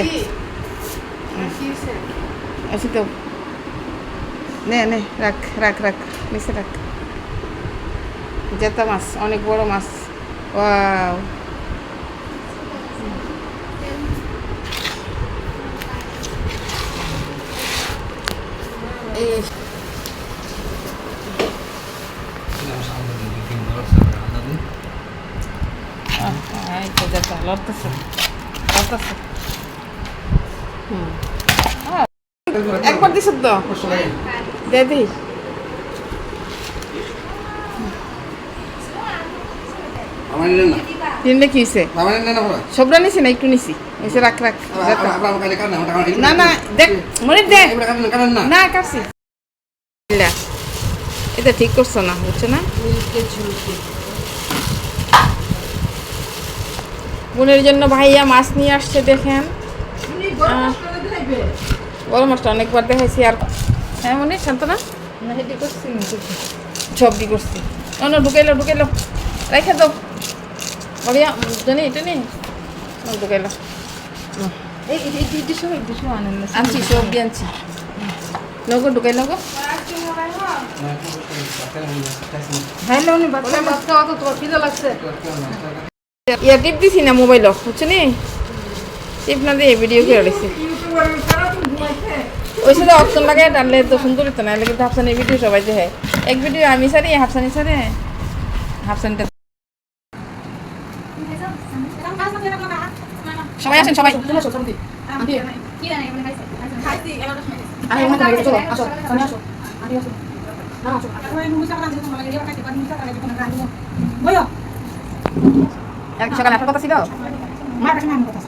দে আছি তো নে নে রাখ রাখ রাখ নিচে রাখ জেতা মাছ অনেক বড় মাছ ওয়াও এই আহ, এই তো জেতা লড়তেছে লড়তেছে হুম আহ, একবার দিছ তো? দে না? তিনটে নিছি একটু নিছি। এসে রাখ রাখ না না দেখ মনে দে। না কাটছি। এটা ঠিক করছ না বুঝছ না? বোনের জন্য ভাইয়া মাছ নিয়ে আসছে দেখেন। বড় মাছটা অনেকবার দেখাইছি আর হ্যাঁ মনে শান্ত না? সবজি করছি না না ঢুকাইলো ঢুকাইলো রেখে দাও। বড়িয়া জানি এটা নেই ঢুকাইলো আনছি সবজি আনছি। নগো ঢুকাই নগো। টিপ দিছি না মোবাইল বুঝছ নি? টিপ না দিয়ে ভিডিও করে রয়েছে। ওই সাথে অপশন লাগাই টানলে তো সুন্দর হতো না কিন্তু হাফসানের ভিডিও সবাই দেখে। এক ভিডিও আমি সারি হাফসানি সারে হাফসানটা সবাই আসেন সবাই। সকালে কথা ছিল? হুম, তোমরা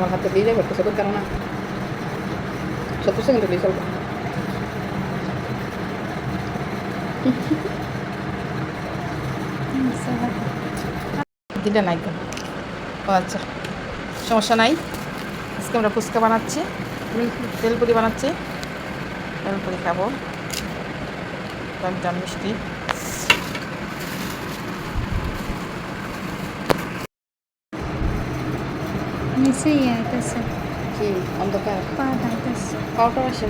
আমার হাতে দিয়ে যাবে কিছু করতে না সত্তর সেকেন্ড দিয়ে চলবে। দিলে নাই ও আচ্ছা সমস্যা নাই। আজকে আমরা ফুচকা বানাচ্ছি তেলপুরি বানাচ্ছি। তেলপুরি খাব। মিষ্টি। নিচেই আইতেছে কি অন্ধকার পা আইতেছে পাউডার আসে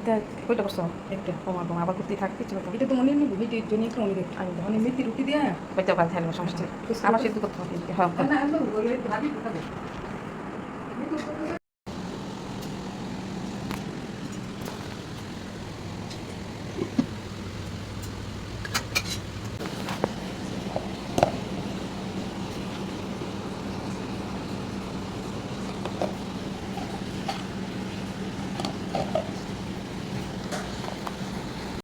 এটা কইটা করছ? একটা কমা কমা আবার করতে থাকতে চলো এটা তো মনে নেই ভিডিওর জন্য একটু মনে রেখে আমি ধনে মেথি রুটি দিয়ে? কইতে পারতে হবে সমস্যা আবার সিদ্ধ করতে হবে। হ্যাঁ না ভাবি কোথায়?